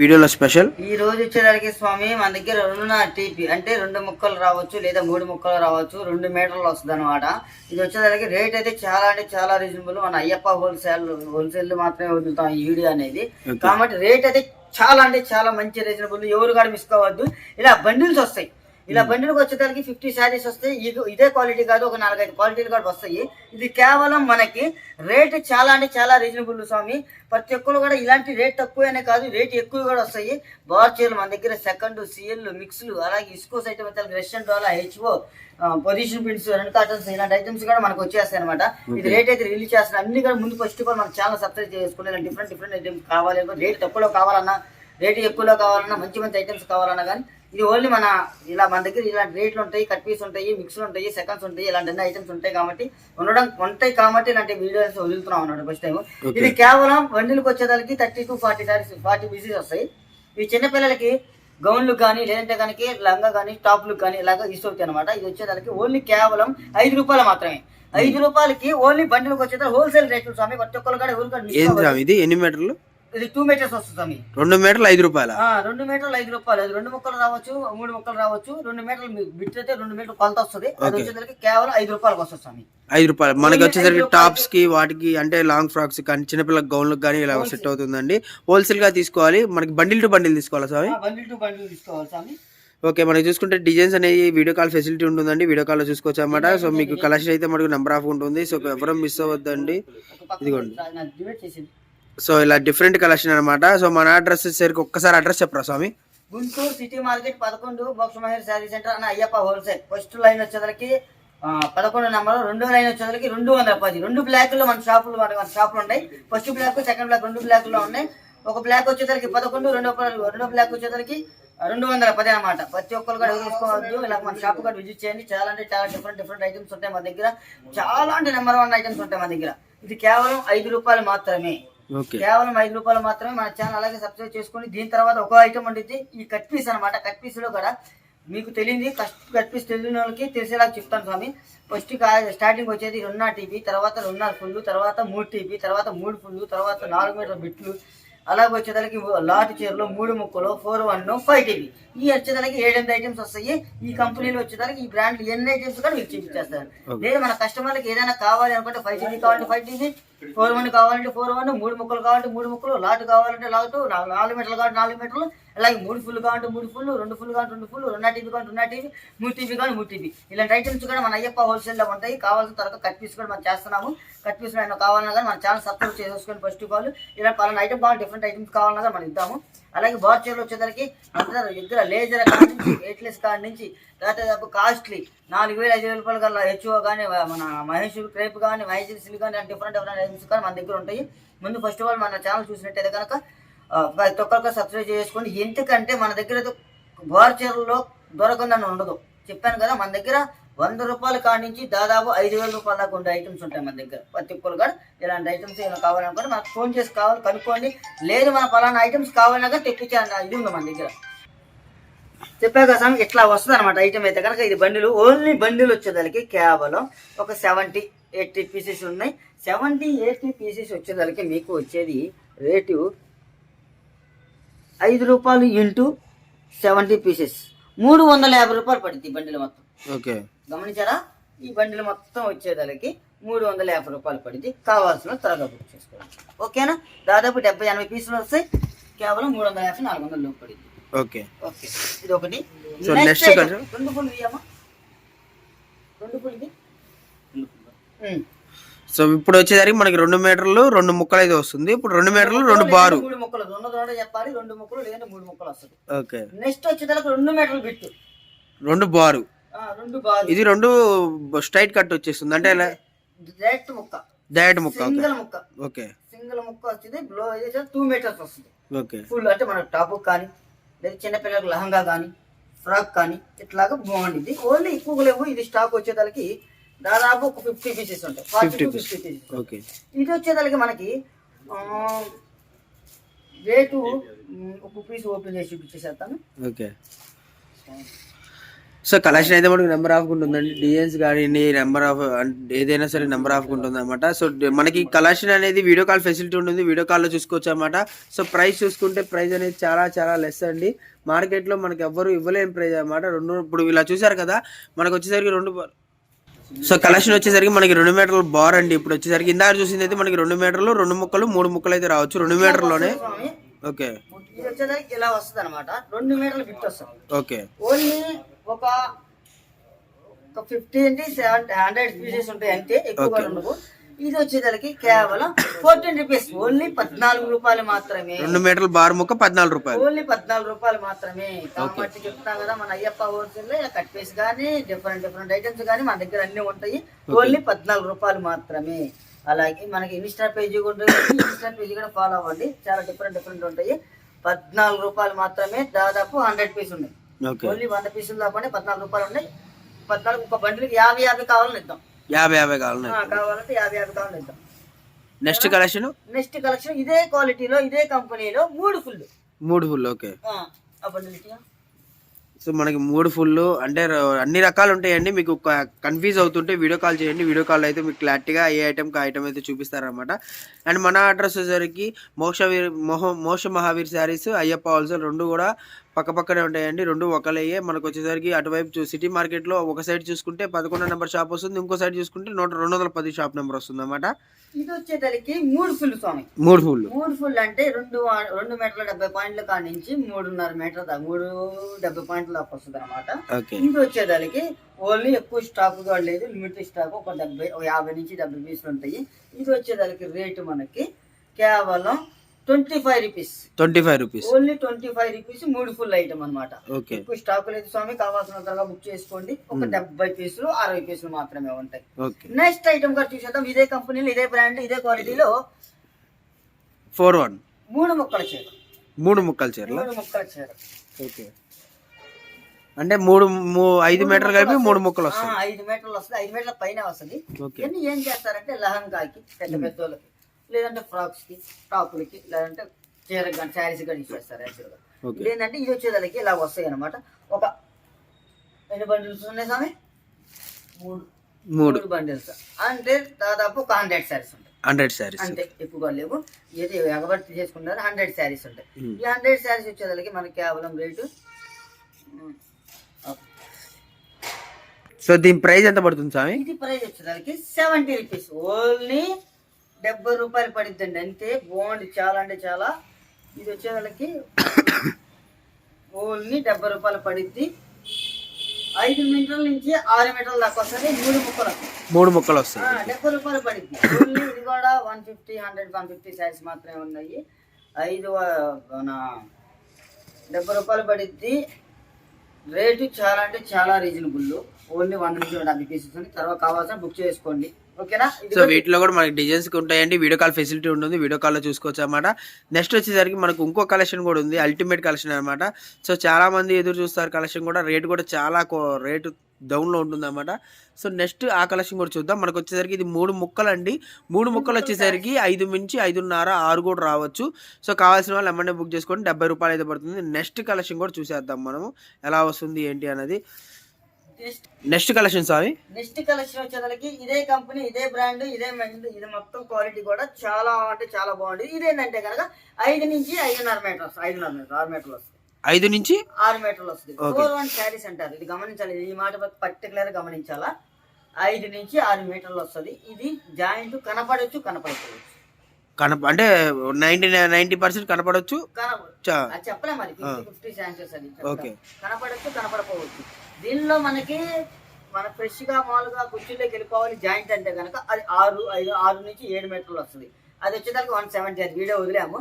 వీడియోలో స్పెషల్. ఈ రోజు వచ్చేసరికి స్వామి మన దగ్గర రెండున్నర టీపీ అంటే రెండు ముక్కలు రావచ్చు లేదా మూడు ముక్కలు రావచ్చు రెండు మీటర్లు వస్తుంది అనమాట ఇది వచ్చేసరికి రేట్ అయితే చాలా అంటే చాలా రీజనబుల్. మన అయ్యప్ప హోల్సేల్ హోల్సేల్ మాత్రమే వదులుతాం ఈ వీడియో అనేది. కాబట్టి రేట్ అయితే చాలా అంటే చాలా మంచి రీజనబుల్. ఎవరు కూడా మిస్ కావద్దు. ఇలా బండిల్స్ వస్తాయి. ఇలా బండిలకు వచ్చేసరికి ఫిఫ్టీ శారీస్ వస్తాయి ఇది ఇదే క్వాలిటీ కాదు ఒక నాలుగైదు క్వాలిటీలు కూడా వస్తాయి. ఇది కేవలం మనకి రేట్ చాలా అంటే చాలా రీజనబుల్ స్వామి. ప్రతి ఒక్కరు కూడా ఇలాంటి రేట్ తక్కువనే కాదు రేట్ ఎక్కువ కూడా వస్తాయి. బార్ చీరలు మన దగ్గర సెకండ్ సిఎల్ మిక్స్లు అలాగే ఇస్కోస్ ఐటమ్ అయితే రెస్టారెంట్ వాళ్ళ హెచ్ఓ పొజిషన్ ప్రింట్స్ రెండు కాటన్స్ ఇలాంటి ఐటమ్స్ కూడా మనకు వచ్చేస్తాయి అనమాట ఇది రేట్ అయితే రిలీజ్ చేస్తారు అన్ని కూడా ముందు ఫస్ట్ ఆల్ మన ఛానల్ సబ్స్క్రైబ్ చేసుకుని డిఫరెంట్ డిఫరెంట్ ఐటమ్స్ కావాలి రేట్ తక్కువలో కావాలన్నా రేట్ ఎక్కువలో కావాలన్నా మంచి మంచి ఐటమ్స్ కావాలన్నా కానీ ఇది ఓన్లీ మన ఇలా మన దగ్గర ఇలాంటి రేట్లు ఉంటాయి కట్ పీస్ ఉంటాయి మిక్స్లు ఉంటాయి సెకండ్స్ ఉంటాయి ఇలాంటి అన్ని ఐటమ్స్ ఉంటాయి కాబట్టి ఉండడం ఉంటాయి కాబట్టి ఇలాంటి వీడియోస్ వదులుతున్నాం అన్నమాట ఫస్ట్ టైం ఇది కేవలం బండిలకు వచ్చేదానికి thirty two forty saris forty pieces వస్తాయి. ఈ చిన్నపిల్లలకి గౌన్లు కానీ లేదంటే కనుక లంగా కానీ టాప్లు కానీ ఇలాగా ఇష్టవుతాయి అనమాట ఇది వచ్చేదానికి ఓన్లీ కేవలం ఐదు రూపాయలు మాత్రమే. ఐదు రూపాయలకి ఓన్లీ బండిలకు వచ్చేది హోల్సేల్ రేట్లు స్వామి ప్రతి ఒక్కరు కూడా ఇది ఎన్ని మీటర్లు ఇది టూ మీటర్స్ వస్తుంది రెండు మీటర్లు ఐదు రూపాయల? రెండు మీటర్లు ఐదు రూపాయలు. అది రెండు ముక్కలు రావచ్చు మూడు ముక్కలు రావచ్చు. రెండు మీటర్లు బిట్ అయితే రెండు మీటర్లు కొలత వస్తుంది. అది. వచ్చేసరికి కేవలం ఐదు రూపాయలకు వస్తుంది స్వామి. ఐదు రూపాయలు. మనకి వచ్చేసరికి. టాప్స్కి వాటికి అంటే లాంగ్ ఫ్రాక్స్ కానీ చిన్నపిల్లల గౌన్లకు కానీ ఇలా సెట్ అవుతుందండి. హోల్సేల్గా తీసుకోవాలి. మనకి బండిల్ టు బండిల్ తీసుకోవాలా స్వామి? బండిల్ టు బండిల్ తీసుకోవాలి స్వామి. ఓకే మనకి చూసుకుంటే డిజైన్స్ అనేది వీడియో కాల్ ఫెసిలిటీ ఉంటుందండి. వీడియో కాల్లో చూసుకోవచ్చు అనమాట సో మీకు కలెక్షన్ అయితే మనకు నెంబర్ ఆఫ్ ఉంటుంది. సో ఎవరు మిస్ అవ్వద్దండి. ఇదిగోండి. సో ఇలా డిఫరెంట్ కలెక్షన్ అనమాట సో మన అడ్రస్ వచ్చేసరికి ఒక్కసారి అడ్రస్ చెప్పరా స్వామి? గుంటూరు సిటీ మార్కెట్ పదకొండు మోక్ష మహేష్ శారీ సెంటర్ అన్న అయ్యప్ప హోల్సేల్. ఫస్ట్ లైన్ వచ్చేసరికి పదకొండు నెంబర్. రెండో లైన్ వచ్చేసరికి రెండు వందల పది. రెండు బ్లాక్లో మన షాపులు మన మన షాపులు ఉంటాయి ఫస్ట్ బ్లాక్ సెకండ్ బ్లాక్ రెండు బ్లాక్లో ఉన్నాయి. ఒక బ్లాక్ వచ్చేసరికి పదకొండు రెండో బ్లాక్- రెండో బ్లాక్ వచ్చేసరికి రెండు వందల పది అనమాట ప్రతి ఒక్కరు కూడా చూసుకోవద్దు ఇలా మన షాప్ కూడా విజిట్ చేయండి. చాలా అంటే చాలా డిఫరెంట్ డిఫరెంట్ ఐటమ్స్ ఉంటాయి మా దగ్గర. చాలా అంటే నెంబర్ వన్ ఐటమ్స్ ఉంటాయి మా దగ్గర. ఇది కేవలం ఐదు రూపాయలు మాత్రమే. కేవలం ఐదు రూపాయలు మాత్రమే మన ఛానల్ అలాగే సబ్స్క్రైబ్ చేసుకొని దీని తర్వాత ఒక ఐటమ్ ఉంటుంది ఈ కట్ పీస్ అనమాట కట్ పీస్లో కూడా మీకు తెలియంది కట్ కట్ పీస్ తెలియని వాళ్ళకి తెలిసేలా చెప్తాను స్వామి. ఫస్ట్ స్టార్టింగ్ వచ్చేది రెండు టీపీ తర్వాత రెండున్నర ఫుల్ తర్వాత మూడు టీపీ తర్వాత మూడు ఫుల్ తర్వాత నాలుగు మీటర్ బిట్లు అలాగే వచ్చేదానికి లాట్ చీరలో మూడు ముక్కలు ఫోర్ వన్ ఫైవ్ టీబీ ఈ వచ్చేదానికి ఏడెనిమిది ఐటమ్స్ వస్తాయి. ఈ కంపెనీలో వచ్చేదానికి ఈ బ్రాండ్ ఎన్ని ఐటమ్స్ కూడా మీకు చూపించేస్తారు. లేదు మన కస్టమర్లకు ఏదైనా కావాలి అనుకుంటే ఫైవ్ టీబీ కావాలంటే ఫైవ్ టీబీ ఫోర్ వన్ కావాలంటే ఫోర్ వన్ మూడు ముక్కలు కావాలంటే మూడు ముక్కలు లాట్ కావాలంటే లాట్ నాలుగు మీటర్లు కావాలంటే నాలుగు మీటర్లు అలాగే మూడు ఫుల్ కావాలంటే మూడు ఫుల్ రెండు ఫుల్ కావాలంటే రెండు ఫుల్ రెండు టీవీ కావాలంటే రెండు టీవీ మూడు టీవీ కావాలి మూడు టీవీ ఇలాంటి ఐటమ్స్ కూడా మన అయ్యప్ప హోల్సేల్లో ఉంటాయి. కావాల్సిన తర్వాత కట్ పీస్ కూడా మనం చేస్తున్నాము. కట్ పీస్ అయినా కావాలన్నా కానీ మన ఛానల్ సబ్స్క్రైబ్ చేసుకొని ఫస్ట్ ఆఫ్ ఆల్ ఇలా పలానా ఐటమ్ కావాలి డిఫరెంట్ ఐటమ్స్ కావాలన్నా కానీ మనం ఇద్దాము. అలాగే బార్ చీరలు వచ్చేసరికి అందరూ ఇద్దరు లేజర్ కాడి నుంచి వెయిట్లెస్ కాడి నుంచి దాదాపు కాస్ట్లీ నాలుగు వేలు ఐదు వేల రూపాయలు కల్లా హెచ్ఓ కానీ మన మహేష్ క్రేప్ కానీ మహేష్ సిల్ కానీ డిఫరెంట్ డిఫరెంట్ ఐటమ్స్ కానీ మన దగ్గర ఉంటాయి. ముందు ఫస్ట్ ఆఫ్ ఆల్ మన ఛానల్ చూసినట్టయితే కనుక ప్రతి ఒక్కరికి సబ్స్క్రైబ్ చేసుకోండి. ఎందుకంటే మన దగ్గర అయితే బార్ చీరల్లో దొరకందని ఉండదు. చెప్పాను కదా మన దగ్గర వంద రూపాయలు కాడి నుంచి దాదాపు ఐదు వేల రూపాయల దాకా ఉండే ఐటమ్స్ ఉంటాయి మన దగ్గర. ప్రతి ఒక్కరు కూడా ఇలాంటి ఐటమ్స్ ఏమైనా కావాలనుకుంటే మనకు ఫోన్ చేసి కావాలి కనుక్కోండి. లేదు మన పలానా ఐటమ్స్ కావాలన్నా తెప్పించే ఇది ఉంది మన దగ్గర. చెప్పాక స్వామి ఇట్లా వస్తుంది అనమాట ఐటమ్ అయితే కనుక ఇది బండిలు. ఓన్లీ బండిలు వచ్చేదానికి కేవలం ఒక సెవెంటీ ఎయిటీ పీసెస్ ఉన్నాయి. సెవెంటీ ఎయిటీ పీసెస్ వచ్చేదానికి మీకు వచ్చేది రేటు ఐదు రూపాయలు ఇంటూ సెవెంటీ పీసెస్. మూడు వందల యాభై రూపాయలు పడుతుంది ఈ బండిలు మొత్తం. ఓకే. గమనించారా? ఈ బండిలు మొత్తం వచ్చేదానికి మూడు వందల యాభై రూపాయలు పడింది. కావాల్సిన త్వరగా బుక్ చేసుకోండి. ఓకేనా? దాదాపు డెబ్బై ఎనభై పీసులు వస్తాయి. కేవలం మూడు వందల యాభై నాలుగు వందల లోపు పడింది. ఓకే. ఓకే. ఇది ఒకటి. రెండు పుల్లు ఇయ్యమ్మా. రెండు పుల్లుది ఉమ్. సో ఇప్పుడు వచ్చేసరికి మనకి రెండు మీటర్లు రెండు ముక్కలు అయితే వస్తుంది. ఇప్పుడు రెండు మీటర్లు రెండు బారు. మూడు ముక్కలు. రెండు చెప్పాలి రెండు ముక్కలు లేదంటే మూడు ముక్కలు వస్తుంది ఓకే. నెక్స్ట్ వచ్చేదానికి రెండు మీటర్లు బిట్టు. రెండు బారు. రెండు ఇది రెండు స్ట్రైట్ కట్ వచ్చేస్తుంది. అంటే డైరెక్ట్ ముక్క. డైరెక్ట్ ముక్క ఓకే. సింగిల్ ముక్క. ఓకే. సింగిల్ ముక్క వచ్చింది బ్లో టూ మీటర్స్ వస్తుంది. ఓకే. ఫుల్ అంటే మన టాప్ కానీ లేదా చిన్నపిల్లలకు లహంగా కానీ ఫ్రాక్ కానీ ఇట్లాగా బాగుంటుంది ఓన్లీ ఎక్కువ లేవు ఇది స్టాక్ వచ్చేదానికి దాదాపు ఒక ఫిఫ్టీ పీసెస్ ఉంటాయి. Forty to fifty pieces okay ఇది వచ్చేదానికి మనకి ఆ, రేటు ఒక పీస్ ఓపెన్ చేసి చూపించేసేస్తాను. ఓకే సో కలెక్షన్ అయితే మనకి నెంబర్ ఆఫ్ ఉంటుందండి డిజైన్స్ కానీ నెంబర్ ఆఫ్ ఏదైనా సరే నెంబర్ ఆఫ్ ఉంటుంది అనమాట సో మనకి కలెక్షన్ అనేది వీడియో కాల్ ఫెసిలిటీ ఉంటుంది. వీడియో కాల్లో చూసుకోవచ్చు అనమాట సో ప్రైస్ చూసుకుంటే ప్రైస్ అనేది చాలా చాలా లెస్ అండి. మార్కెట్లో మనకి ఎవ్వరు ఇవ్వలేని ప్రైస్ అనమాట రెండు ఇప్పుడు ఇలా చూసారు కదా. మనకు వచ్చేసరికి రెండు సో కలెక్షన్ వచ్చేసరికి మనకి రెండు మీటర్లు బార్ అండి. ఇప్పుడు వచ్చేసరికి ఇందాక చూసింది అయితే మనకి రెండు మీటర్లు రెండు ముక్కలు మూడు ముక్కలు అయితే రావచ్చు. రెండు మీటర్లోనే. ఓకే. వచ్చేసరికి ఇలా వస్తుంది అనమాట రెండు మీటర్ల బిట్ వస్తుంది. ఓకే. ఓన్లీ ఒక ఫిఫ్టీ అంటే హండ్రెడ్ పీసెస్ ఉంటాయి అంతే. ఉండవు. ఇది వచ్చేసరికి కేవలం ఫోర్టీన్ రూపీస్ ఓన్లీ పద్నాలుగు రూపాయలు మాత్రమే. రెండు మీటర్ల బార్ ముక్క పద్నాలుగు రూపాయలు. ఓన్లీ పద్నాలుగు రూపాయలు మాత్రమే. కాబట్టి చెప్తాం కదా మన అయ్యప్ప హోల్సేల్లో ఇలా కట్ పీస్ కానీ డిఫరెంట్ డిఫరెంట్ ఐటమ్స్ కానీ మన దగ్గర అన్ని ఉంటాయి. ఓన్లీ పద్నాలుగు రూపాయలు మాత్రమే. అలాగే మనకి ఇన్స్టా పేజీ కూడా ఉంటుంది. ఇన్స్టా పేజీ కూడా ఫాలో అవ్వండి. చాలా డిఫరెంట్ డిఫరెంట్ ఉంటాయి. పద్నాలుగు రూపాయలు మాత్రమే దాదాపు హండ్రెడ్ పీస్ ఉన్నాయి. ఓన్లీ వంద పీసులు దాకా పద్నాలుగు రూపాయలు ఉన్నాయి. పద్నాలుగు ఒక బండికి యాభై యాభై కావాలని ఇద్దాం. యాభై యాభై కావాలి కావాలంటే యాభై యాభై ఇద్దాం నెక్స్ట్ కలెక్షన్ నెక్స్ట్ కలెక్షన్ ఇదే క్వాలిటీలో ఇదే కంపెనీలో మూడు ఫుల్ మూడు ఫుల్ ఓకే. సో మనకి మూడు ఫుల్ అంటే అన్ని రకాలు ఉంటాయండి. మీకు కన్ఫ్యూజ్ అవుతుంటే వీడియో కాల్ చేయండి. వీడియో కాల్ అయితే మీకు క్లారిటీగా ఏ ఐటెంకి ఐటమ్ అయితే చూపిస్తారనమాట అండ్ మన అడ్రస్ వచ్చేసరికి మోక్ష మోహ మోక్ష మహావీర్ శారీస్ అయ్యప్ప హోల్సేల్ రెండు కూడా పక్క పక్కనే ఉంటాయండి. రెండు ఒకలయ్యే మనకు వచ్చేసరికి అటువైపు సిటీ మార్కెట్లో ఒక సైడ్ చూసుకుంటే పదకొండు నెంబర్ షాప్ వస్తుంది. ఇంకో సైడ్ చూసుకుంటే నూట రెండు వందల పది షాప్ నెంబర్ వస్తుంది అనమాట ఇది వచ్చేసరికి మూడు ఫుల్ స్వామి. మూడు ఫుల్ మూడు ఫుల్ అంటే రెండు రెండు మీటర్ల డెబ్బై పాయింట్ల కాడ నుంచి మూడున్నర మీటర్ మూడు డెబ్బై పాయింట్ల దాకా వస్తుంది అనమాట ఇది వచ్చేదానికి ఓన్లీ ఎక్కువ స్టాక్ కూడా లేదు లిమిటెడ్ స్టాక్ ఒక డెబ్బై యాభై నుంచి డెబ్బై పీసులు ఉంటాయి. ఇది వచ్చేదానికి రేటు మనకి కేవలం twenty five rupees twenty five rupees only twenty five rupees మూడు ఫుల్ ఐటమ్ అన్నమాట. ఓకే ఎక్కువ స్టాక్ లేదు స్వామి కావాల్సిన త్వరగా బుక్ చేసుకోండి. ఒక డెబ్బై పీసులు అరవై పీసులు మాత్రమే ఉంటాయి. ఓకే నెక్స్ట్ ఐటమ్ కూడా చూసేద్దాం. ఇదే కంపెనీలో ఇదే బ్రాండ్ ఇదే క్వాలిటీలో ఫోర్ వన్ మూడు ముక్కల చీర. మూడు ముక్కలు చీరల? మూడు ముక్కల చీర. ఓకే అంటే మూడు ఐదు మీటర్లు కలిపి మూడు ముక్కలు ఆ, వస్తాయి ఐదు మీటర్లు వస్తుంది ఐదు మీటర్ల పైన వస్తుంది. ఓకే ఇవన్నీ ఏం చేస్తారంటే లహంగాకి పెద్ద పెద్దోళ్ళకి. లేదంటే ఫ్రాక్స్కి టాపులకి లేదంటే చీర కానీ శారీస్ కానీ ఇచ్చేస్తారు యాక్చువల్గా ఇదేంటంటే ఇది వచ్చేదానికి ఇలా వస్తాయి అనమాట ఒక ఎన్ని బండిల్స్ ఉన్నాయి స్వామి? మూడు. మూడు. బండిల్స్ అంటే దాదాపు ఒక హండ్రెడ్ శారీస్ ఉంటాయి. హండ్రెడ్ శారీస్. అంతే ఎక్కువగా లేవు. ఏది ఎగబట్టి చేసుకున్నారు హండ్రెడ్ శారీస్ ఉంటాయి. Hmm. ఈ హండ్రెడ్ శారీస్ వచ్చేదానికి మనకి కేవలం రేటు సో దీని ప్రైస్ ఎంత పడుతుంది స్వామి? ఇది ప్రైస్ వచ్చేదానికి సెవెంటీ రూపీస్ ఓన్లీ డెబ్బై రూపాయలు పడిద్దండి. అంతే బాగుంది. చాలా అంటే చాలా. ఇది వచ్చేదానికి ఓన్లీ డెబ్బై రూపాయలు పడిద్ది. ఐదు మీటర్ల నుంచి ఆరు మీటర్ల దాకా వస్తుంది. మూడు ముక్కలు మూడు ముక్కలు వస్తాయి. డెబ్బై రూపాయలు పడిద్ది. ఓన్లీ ఇది కూడా one fifty hundred one fifty saris మాత్రమే ఉన్నాయి. ఐదు మన డెబ్బై రూపాయలు పడిద్ది. రేటు చాలా అంటే చాలా రీజనబుల్ ఓన్లీ వంద నుంచి డెబ్బై పీసెస్ ఉంది. తర్వాత కావాల్సిన బుక్ చేసుకోండి. ఓకేనా? సో వీటిలో కూడా మనకి డిజైన్స్ ఉంటాయండి. వీడియో కాల్ ఫెసిలిటీ ఉంటుంది. వీడియో కాల్లో చూసుకోవచ్చు అనమాట నెక్స్ట్ వచ్చేసరికి మనకు ఇంకో కలెక్షన్ కూడా ఉంది. అల్టిమేట్ కలెక్షన్ అనమాట సో చాలా మంది ఎదురు చూస్తారు కలెక్షన్ కూడా. రేట్ కూడా చాలా కో- రేటు డౌన్లో ఉంటుంది అనమాట సో నెక్స్ట్ ఆ కలెక్షన్ కూడా చూద్దాం. మనకు వచ్చేసరికి ఇది మూడు ముక్కలు అండి మూడు ముక్కలు వచ్చేసరికి ఐదు నుంచి ఐదున్నర ఆరు కూడా రావచ్చు. సో కావాల్సిన వాళ్ళు ఎమ్మెల్యే బుక్ చేసుకొని డెబ్బై రూపాయలు అయితే పడుతుంది. నెక్స్ట్ కలెక్షన్ కూడా చూసేద్దాం మనము. ఎలా వస్తుంది ఏంటి అనేది. Next collection sorry next collection వచ్చేసరికి ఇదే కంపెనీ ఇదే బ్రాండ్ ఇదే ఇది మొత్తం క్వాలిటీ కూడా చాలా అంటే చాలా బాగుంది ఇదేంటంటే కనుక ఐదు నుంచి ఐదున్నర మీటర్ వస్తుంది ఐదున్నర మీటర్ ఆరు మీటర్లు వస్తుంది. ఐదు నుంచి? ఆరు మీటర్లు వస్తుంది. ఫోర్ వన్ శారీస్ అంటారు ఇది గమనించాలి. ఈ మాట పర్టికులర్ గమనించాలా? ఐదు నుంచి ఆరు మీటర్లు వస్తుంది. ఇది జాయింట్ కనపడవచ్చు కనపడకపోవచ్చు. కనప అంటే నైన్టీ నైన్టీ పర్సెంట్ కనపడవచ్చు. ఓకే. కనపడచ్చు కనపడకపోవచ్చు. దీనిలో మనకి మన ఫ్రెష్గా మామూలుగా కుర్చీలోకి వెళ్ళిపోవాలి జాయింట్ అంటే కనుక అది ఆరు ఐదు ఆరు నుంచి ఏడు మీటర్లు వస్తుంది. అది వచ్చేదానికి వన్ సెవెంటీ అది వీడియో వదిలాము.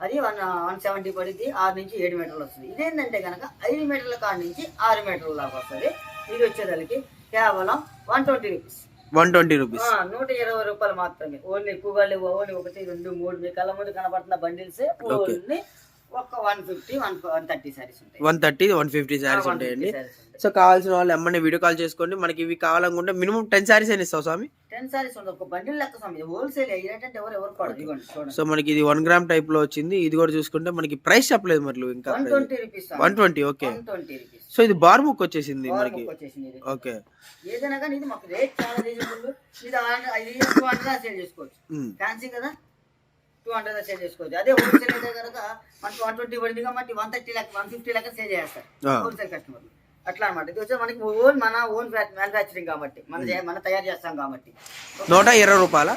అది వన్ వన్ సెవెంటీ పడింది ఆరు నుంచి ఏడు మీటర్లు వస్తుంది. ఇదేంటంటే కనుక ఐదు మీటర్ల కాడ నుంచి ఆరు మీటర్ల దాకా వస్తుంది. ఇది వచ్చేదానికి కేవలం one twenty rupees. One twenty rupees. నూట ఇరవై రూపాయలు మాత్రమే. ఓన్లీ ఎక్కువగా లేవు ఓన్లీ ఒకటి రెండు మూడు మీ కళ్ళ ముందు కనబడుతున్న బండిల్స్ ఓన్లీ ఒక one fifty one one thirty saris ఉంటాయి. One thirty one fifty saris 150 ఉంటాయండి. సో కావాల్సిన వాళ్ళు ఎమ్మని వీడియో కాల్ చేసుకోండి. మనకి ఇవి కావాలనుకుంటే మినిమం టెన్ శారీస్ అయినా ఇస్తావు స్వామి. టెన్ సారీస్ ఉంటుంది ఒక బండిల్ లెక్క స్వామి. హోల్సేల్ ఏంటంటే ఎవరు ఎవరు సో మనకి ఇది వన్ గ్రామ్ టైప్లో వచ్చింది. ఇది కూడా చూసుకుంటే మనకి ప్రైస్ చెప్పలేదు మరి ఇంకా. One twenty rupees one twenty okay so ఇది బార్ బుక్ వచ్చేసింది మనకి. ఓకే ఏదైనా కానీ ఇది మాకు రేట్ చాలా రీజనబుల్ ఇది ఆ- ఇది సేల్ చేసుకోవచ్చు. ఫ్యాన్సీ కదా? టూ హండ్రెడ్ సేల్ చేసుకోవచ్చు. అదే హోల్సేల్ అయితే కనుక మనకి వన్ ట్వంటీ పడింది కాబట్టి one thirty lakh one fifty lakh sale చేస్తారు. హోల్సేల్ కస్టమర్లు అట్లా అనమాట ఇది వచ్చి మనకి ఓన్ మన ఓన్ మ్యానుఫ్యాక్చరింగ్ కాబట్టి మన మనం తయారు చేస్తాం కాబట్టి. నూట ఇరవై రూపాయల?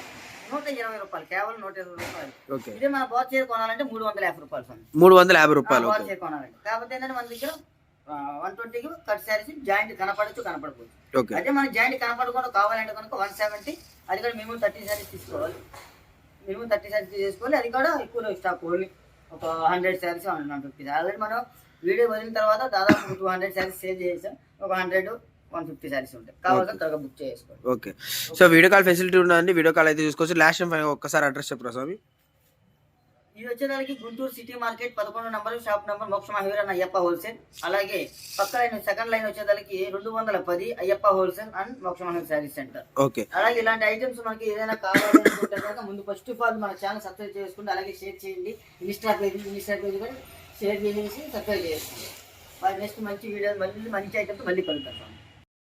నూట ఇరవై రూపాయలు. కేవలం నూట ఇరవై రూపాయలు. ఇదే మన బాత్ చీర కొనాలంటే మూడు వందల యాభై రూపాయలు మూడు వందల యాభై రూపాయలు బాత్ చీర కొనాలంటే. కాకపోతే ఏంటంటే మన దగ్గర వన్ ట్వంటీకి కట్ శారీస్ జాయింట్ కనపడచ్చు ఓకే. అదే మన జాయింట్ కనపడకుండా కావాలంటే కనుక వన్ సెవెంటీ అది కూడా మినిమం థర్టీ శారీస్ తీసుకోవాలి. మినిమం థర్టీ శారీస్ తీసుకోవాలి అది కూడా ఎక్కువ స్టాక్ ఓన్లీ ఒక hundred saris hundred fifty already మనం వీడియో వదిలిన తర్వాత దాదాపు టూ హండ్రెడ్ శారీస్ సేల్ చేసాం. ఒక హండ్రెడ్ వన్ ఫిఫ్టీ శారీస్ ఉంటాయి. కావాలంటే త్వరగా బుక్ చేసుకోవాలి okay. So video call facility ఉందండి వీడియో కాల్ అయితే చూసుకోవచ్చు. లాస్ట్ టైం ఒక్కసారి అడ్రస్ చెప్పరా స్వామి? ఇది వచ్చేదానికి గుంటూరు సిటీ మార్కెట్ పదకొండు number shop number Moksha Mahivaran Ayyappa wholesale. అలాగే పక్క లైన్ సెకండ్ లైన్ వచ్చేదానికి రెండు వందల పది అయ్యప్ప హోల్సేల్ అండ్ మోక్ష మహిళ శారీ సెంటర్. ఓకే. అలాగే ఇలాంటి ఐటమ్స్ మనకి ఏదైనా కావాలి అనుకుంటే కనుక ముందు ఫస్ట్ ఆఫ్ ఆల్ మన ఛానల్ సబ్స్క్రైబ్ చేసుకోండి అలాగే షేర్ చేయండి. ఇన్స్టా పేజ్ ఇన్స్టా పేజ్ కూడా షేర్ చేసేసి సబ్స్క్రైబ్ చేసుకోండి. మరి నెక్స్ట్ మంచి వీడియో మళ్ళీ మంచి ఐటమ్స్ మళ్ళీ కలుగుతాం